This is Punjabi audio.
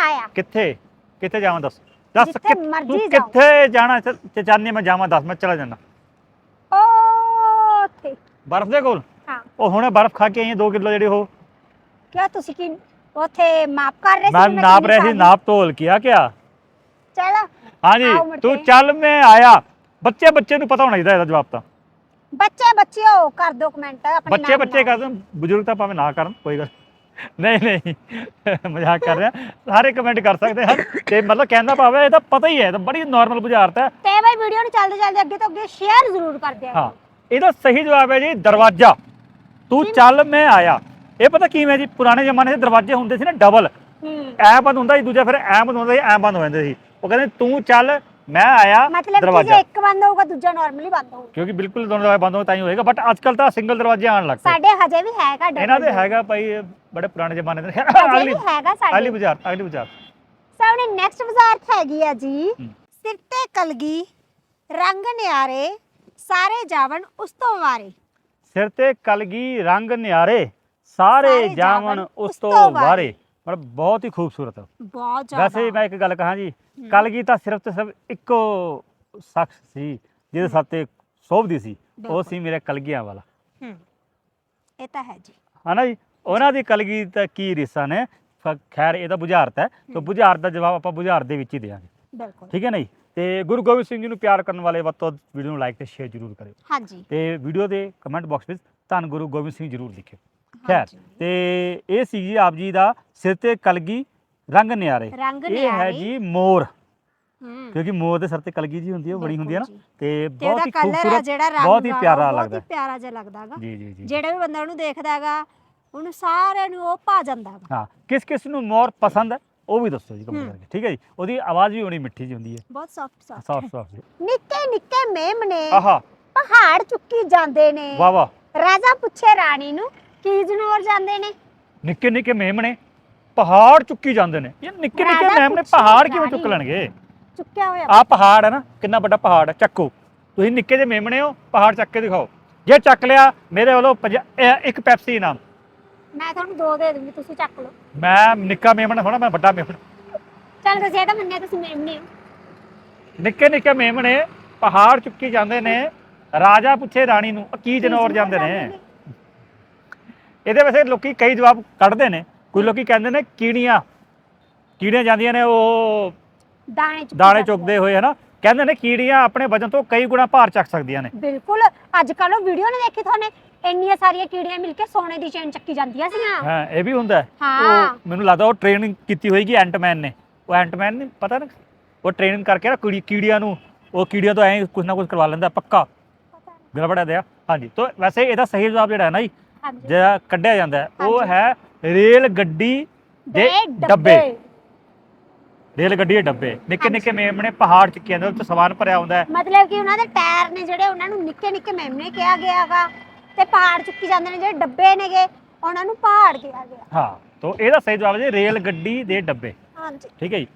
ਆਇਆ। ਕਿੱਥੇ? ਕਿੱਥੇ ਜਾਵਾਂ ਦੱਸ? ਦੱਸ ਜਿੱਥੇ ਕਿ- ਮਰਜ਼ੀ ਤੂੰ ਜਾਓ। ਕਿੱਥੇ ਜਾਣਾ? ਚ- ਚ- ਚਾਹੁੰਦੀ ਮੈਂ ਜਾਵਾਂ ਦੱਸ ਮੈਂ ਚਲਾ ਜਾਣਾ ਉੱਥੇ ਬਰਫ਼ ਦੇ ਕੋਲ? ਹਾਂ। ਉਹ ਹੁਣੇ ਬਰਫ਼ ਖਾ ਕੇ ਆਈ 2 ਕਿਲੋ ਜਿਹੜੀ ਉਹ। ਕਿਆ ਤੁਸੀਂ ਕੀ ਉੱਥੇ ਮਾਪ ਕਰ ਰਹੇ ਮੈਂ ਸੀ ਨਾਪ ਰਿਹਾ ਸੀ ਨਾਪ ਤੋਲ ਕਿਆ ਕਿਆ? ਚਲ ਹਾਂਜੀ ਆਓ ਮੁੜ ਤੂੰ ਕੇ। ਚੱਲ ਮੈਂ ਆਇਆ। ਬੱਚੇ ਬੱਚੇ ਨੂੰ ਪਤਾ ਹੋਣਾ ਚਾਹੀਦਾ ਇਹਦਾ ਜਵਾਬ ਤਾਂ। ਬੱਚੇ ਬੱਚਿਓ ਕਰ ਦੋ ਕਮੈਂਟ ਆਪਣੇ ਬੱਚੇ ਨਾਮ ਬੱਚੇ ਨਾਲ। ਕਰ ਦੇਣ ਬਜ਼ੁਰਗ ਤਾਂ ਭਾਵੇਂ ਨਾ ਕਰਨ ਕੋਈ ਗੱਲ ਨਹੀਂ ਨਹੀਂ। ਮਜ਼ਾਕ ਕਰ ਰਿਹਾ। ਸਾਰੇ ਕਮੈਂਟ ਕਰ ਸਕਦੇ ਹਨ ਤੇ ਮਤਲਬ ਕਹਿੰਦਾ ਭਾਵੇਂ ਇਹ ਤਾਂ ਪਤਾ ਹੀ ਹੈ। ਇਹ ਤਾਂ ਬੜੀ ਨਾਰਮਲ ਬੁਝਾਰਤ ਹੈ। ਤੇ ਬਈ ਵੀਡੀਓ ਨੂੰ ਚੱਲਦੇ ਚੱਲਦੇ ਅੱਗੇ ਤੋਂ ਅੱਗੇ ਸ਼ੇਅਰ ਜ਼ਰੂਰ ਕਰ ਦਿਆ ਹਾਂ। ਇਹਦਾ ਸਹੀ ਜਵਾਬ ਹੈ ਜੀ ਦਰਵਾਜ਼ਾ। ਤੂੰ ਚੱਲ ਮੈਂ ਆਇਆ। ਇਹ ਪਤਾ ਕਿਵੇਂ ਜੀ? ਪੁਰਾਣੇ ਜ਼ਮਾਨੇ 'ਚ ਦਰਵਾਜ਼ੇ ਹੁੰਦੇ ਸੀ ਨਾ ਡਬਲ ਐ ਬੰਦ ਹੁੰਦਾ ਸੀ ਦੂਜਾ ਫਿਰ ਐ ਬੰਦ ਹੁੰਦਾ ਸੀ ਐ ਬੰਦ ਹੋ ਜਾਂਦੇ ਸੀ। ਉਹ ਕਹਿੰਦੇ ਤੂੰ ਚੱਲ ਮੈਂ ਆਇਆ ਮਤਲਬ ਜੇ ਇੱਕ ਬੰਦ ਹੋਊਗਾ ਦੂਜਾ ਨਾਰਮਲੀ ਬੰਦ ਹੋਊਗਾ। ਕਿਉਂਕਿ ਬਿਲਕੁਲ ਦੋਨੋਂ ਦਰਵਾਜ਼ੇ ਬੰਦ ਹੋ ਤਾਂ ਹੀ ਹੋਏਗਾ। ਬਟ ਅੱਜ ਕੱਲ ਤਾਂ ਸਿੰਗਲ ਦਰਵਾਜ਼ੇ ਆਣ ਲੱਗ ਪਏ। ਸਾਡੇ ਹਜੇ ਵੀ ਹੈਗਾ ਇਹਨਾਂ ਦੇ। ਹੈਗਾ ਭਾਈ ਬੜੇ ਪੁਰਾਣੇ ਜ਼ਮਾਨੇ ਦੇ ਹਜੇ ਅਗਲੀ ਵੀ ਹੈਗਾ ਅਗਲੀ ਸਾਡੇ ਬਾਜ਼ਾਰ ਅਗਲੀ ਬਾਜ਼ਾਰ। ਸਾਹਮਣੇ ਨੈਕਸਟ ਬਾਜ਼ਾਰ ਹੈਗੀ ਆ ਜੀ। ਹੂੰ। ਸਿਰ ਤੇ ਕਲਗੀ ਰੰਗ ਨਿਆਰੇ ਸਾਰੇ ਜਾਵਣ ਉਸ ਤੋਂ ਵਾਰੇ। ਸਿਰ ਤੇ ਕਲਗੀ ਰੰਗ ਨਿਆਰੇ ਸਾਰੇ ਸਾਰੇ ਜਾਵਣ ਉਸ ਤੋਂ ਵਾਰੇ। ਮਤਲਬ ਬਹੁਤ ਹੀ ਖੂਬਸੂਰਤ। ਬਹੁਤ ਜ਼ਿਆਦਾ। ਵੈਸੇ ਮੈਂ ਇੱਕ ਗੱਲ ਕਹਾਂ ਜੀ ਕਲਗੀ ਤਾਂ ਸਿਰਫ ਤੇ ਸਿਰਫ ਇੱਕੋ ਸ਼ਖਸ ਸੀ ਜਿਹਦੇ ਸਾਥ ਤੇ ਸੋਭਦੀ ਸੀ। ਉਹ ਬਿਲਕੁਲ। ਸੀ ਮੇਰੇ ਕਲਗੀਆਂ ਵਾਲਾ। ਹੂੰ। ਇਹ ਤਾਂ ਹੈ ਜੀ। ਹਨਾ ਜੀ? ਉਹਨਾਂ ਦੀ ਕਲਗੀ ਤਾਂ ਕੀ ਰਿਸਾ ਨੇ? ਫ- ਖੈਰ ਇਹ ਤਾਂ ਬੁਝਾਰਤ ਹੈ। ਤਾਂ ਬੁਝਾਰਤ ਦਾ ਜਵਾਬ ਆਪਾਂ ਬੁਝਾਰਤ ਦੇ ਵਿੱਚ ਹੀ ਦੇਵਾਂਗੇ। ਬਿਲਕੁਲ। ਠੀਕ ਹੈ ਨਾ ਜੀ? ਤੇ ਗੁਰੂ ਗੋਬਿੰਦ ਸਿੰਘ ਜੀ ਨੂੰ ਪਿਆਰ ਕਰਨ ਵਾਲੇ ਵੱਧ ਤੋਂ ਵੱਧ ਵੀਡੀਓ ਨੂੰ ਲਾਈਕ ਤੇ ਸ਼ੇਅਰ ਜ਼ਰੂਰ ਕਰਿਓ। ਹਾਂਜੀ। ਤੇ ਵੀਡੀਓ ਦੇ ਕਮੈਂਟ ਬਾਕਸ ਵਿੱਚ ਧੰਨ ਗੁਰੂ ਗੋਬਿੰਦ ਸਿੰਘ ਜ਼ਰੂਰ ਲਿਖਿਓ। ਖੈਰ ਹਾਂਜੀ। ਤੇ ਇਹ ਸੀ ਜੀ ਆਪ ਜੀ ਦਾ ਸਿਰ ਤੇ ਕਲਗੀ ਰੰਗ ਨਿਆਰੇ। ਰੰਗ ਇਹ ਹੈ ਜੀ ਮੋਰ। ਹੂੰ। ਕਿਉਂਕਿ ਮੋਰ ਦੇ ਸਿਰ ਤੇ ਕਲਗੀ ਜੀ ਹੁੰਦੀ ਹੈ ਉਹ ਬੜੀ ਹੁੰਦੀ ਹੈ ਨਾ। ਬਿਲਕੁਲ ਜੀ। ਤੇ ਤੇ ਬਹੁਤ ਉਹਦਾ ਹੀ ਕਲਰ ਆ ਖੂਬਸੂਰਤ ਜਿਹੜਾ ਰੰਗ ਬਹੁਤ ਹੀ ਪਿਆਰਾ ਉਹ ਬਹੁਤ ਲੱਗਦਾ। ਹੀ ਪਿਆਰਾ ਜਿਹਾ ਲੱਗਦਾ ਹੈਗਾ ਜੀ ਜੀ ਜੀ। ਜਿਹੜਾ ਵੀ ਬੰਦਾ ਉਹਨੂੰ ਦੇਖਦਾ ਉਹਨੂੰ ਸਾਰਿਆਂ ਨੂੰ ਉਹ ਭਾ ਜਾਂਦਾ ਹਾਂ ਕਿਸ ਕਿਸ ਨੂੰ ਮੋਰ ਪਸੰਦ ਹੈ ਉਹ ਵੀ ਦੱਸੋ ਜੀ ਕਮੈਂਟ ਹੂੰ। ਕਰਕੇ ਠੀਕ ਹੈ ਜੀ? ਉਹਦੀ ਆਵਾਜ਼ ਵੀ ਬੜੀ ਮਿੱਠੀ ਜਿਹੀ ਹੁੰਦੀ ਹੈ। ਬਹੁਤ ਸੌਫਟ ਸੌਫਟ ਸੌਫਟ ਸੌਫਟ ਜੀ। ਨਿੱਕੇ ਨਿੱਕੇ ਮੇਮਣੇ ਆਹਾ। ਪਹਾੜ ਚੁੱਕੀ ਜਾਂਦੇ ਨੇ। ਵਾਹ ਵਾਹ। ਰਾਜਾ ਪੁੱਛੇ ਰਾਣੀ ਨੂੰ ਕੀ ਜਨੌਰ ਜਾਂਦੇ ਨੇ? ਨਿੱਕੇ ਨਿੱਕੇ ਮੇਮਣੇ ਪਹਾੜ ਚੁੱਕੀ ਜਾਂਦੇ ਨੇ। ਇਹ ਨਿੱਕੇ ਨਿੱਕੇ ਰਾਜਾ ਮੇਮਣੇ ਪੁੱਛੇ ਪਹਾੜ ਕਿਵੇਂ ਚੁੱਕ ਰਾਣੀ। ਲੈਣਗੇ? ਚੁੱਕਿਆ ਹੋਇਆ ਆ ਪਹਾੜ ਹੈ ਨਾ ਕਿੰਨਾ ਵੱਡਾ ਪਹਾੜ ਹੈ ਚੱਕੋ। ਤੁਸੀਂ ਨਿੱਕੇ ਜਿਹੇ ਮੇਮਣੇ ਹੋ ਪਹਾੜ ਚੱਕ ਕੇ ਦਿਖਾਓ। ਜੇ ਚੱਕ ਲਿਆ ਮੇਰੇ ਵੱਲੋਂ ਪੰਜਾ- ਇਹ ਇੱਕ ਪੈਪਸੀ ਇਨਾਮ। ਮੈਂ ਤੁਹਾਨੂੰ ਦੋ ਦੇ ਦੂੰਗੀ ਤੁਸੀਂ ਚੱਕ ਲਓ। ਮੈਂ ਨਿੱਕਾ ਮੇਮਣਾ ਹੋਣਾ ਮੈਂ ਵੱਡਾ ਮੇਮਣਾ। ਚੱਲ ਤੁਸੀਂ ਇਹ ਤਾਂ ਮੰਨਿਆ ਤੁਸੀਂ ਮੇਮਣੇ ਹੋ। ਨਿੱਕੇ ਨਿੱਕੇ ਮੇਮਣੇ ਪਹਾੜ ਚੁੱਕੀ ਜਾਂਦੇ ਨੇ ਰਾਜਾ ਪੁੱਛੇ ਰਾਣੀ ਨੂੰ ਕੀ ਜਨੌਰ ਜਾਂਦੇ ਨੇ? ਇਹਦੇ ਵੈਸੇ ਲੋਕੀ ਕਈ ਜਵਾਬ ਕੱਢਦੇ ਨੇ। ਕੋਈ ਲੋਕੀ ਕਹਿੰਦੇ ਨੇ ਕੀੜੀਆਂ ਕੀੜੀਆਂ ਜਾਂਦੀਆਂ ਨੇ ਉਹ ਦਾਣੇ ਚੁੱਕੀ ਦਾਣੇ ਚੁੱਕਦੇ ਹੋਏ ਹਨਾ? ਕਹਿੰਦੇ ਨੇ ਕੀੜੀਆਂ ਆਪਣੇ ਵਜਨ ਤੋਂ ਕਈ ਗੁਣਾ ਭਾਰ ਚੱਕ ਸਕਦੀਆਂ ਨੇ। ਬਿਲਕੁਲ ਅੱਜ ਕੱਲ ਉਹ ਵੀਡੀਓ ਨੇ ਦੇਖੀ ਤੁਹਾਨੇ? ਇੰਨੀਆਂ ਸਾਰੀਆਂ ਕੀੜੀਆਂ ਮਿਲ ਕੇ ਸੋਨੇ ਦੀ ਚੇਨ ਚੱਕੀ ਜਾਂਦੀਆਂ ਸੀਗੀਆਂ। ਹਾਂ ਇਹ ਵੀ ਹੁੰਦਾ। ਹੈ। ਹਾਂ। ਉਹ ਮੈਨੂੰ ਲੱਗਦਾ ਉਹ ਟ੍ਰੇਨਿੰਗ ਕੀਤੀ ਹੋਏਗੀ ਐਂਟਮੈਨ ਨੇ। ਉਹ ਐਂਟਮੈਨ ਨੇ ਪਤਾ ਨਾ? ਉਹ ਟ੍ਰੇਨਿੰਗ ਕਰਕੇ ਨਾ ਕੀੜੀ ਕੀੜੀਆਂ ਨੂੰ ਉਹ ਕੀੜੀਆਂ ਤੋਂ ਐਂ ਕੁਝ ਨਾ ਕੁਝ ਕਰਵਾ ਲੈਂਦਾ ਪੱਕਾ। ਗੜਬੜਾ ਦਿਆ। ਹਾਂਜੀ ਤੋਂ ਵੈਸੇ ਇਹਦਾ ਸਹੀ ਜਵਾਬ ਜਿਹੜਾ ਹੈ ਨਾ ਜੀ ਹਾਂਜੀ। ਜਿਹੜਾ ਕੱਢਿਆ ਜਾਂਦਾ ਹੈ, ਉਹ। ਹੈ ਰੇਲ ਗੱਡੀ ਦੇ ਡੱਬੇ। ਰੇਲ ਗੱਡੀ ਦੇ ਡੱਬੇ। ਨਿੱਕੇ ਨਿੱਕੇ ਮੇਮਣੇ ਪਹਾੜ ਚੁੱਕੇ ਜਾਂਦੇ ਉੱਤੇ ਸਮਾਨ ਭਰਿਆ ਹੁੰਦਾ ਹੈ। ਮਤਲਬ ਕਿ ਉਹਨਾਂ ਦੇ ਟਾਇਰ ਨੇ ਜਿਹੜੇ ਉਹਨਾਂ ਨੂੰ ਨਿੱਕੇ ਨਿੱਕੇ ਮੇਮਣੇ ਕਿਹਾ ਗਿਆਗਾ ਤੇ ਪਹਾੜ ਚੁੱਕੀ ਜਾਂਦੇ ਨੇ ਜਿਹੜੇ ਡੱਬੇ ਨੇਗੇ ਉਹਨਾਂ ਨੂੰ ਪਹਾੜ ਕਿਹਾ ਗਿਆ। ਹਾਂ ਤੋਂ ਇਹਦਾ ਸਹੀ ਜਵਾਬ ਹੈ ਜੀ ਰੇਲ ਗੱਡੀ ਦੇ ਡੱਬੇ। ਹਾਂਜੀ। ਠੀਕ ਹੈ ਜੀ।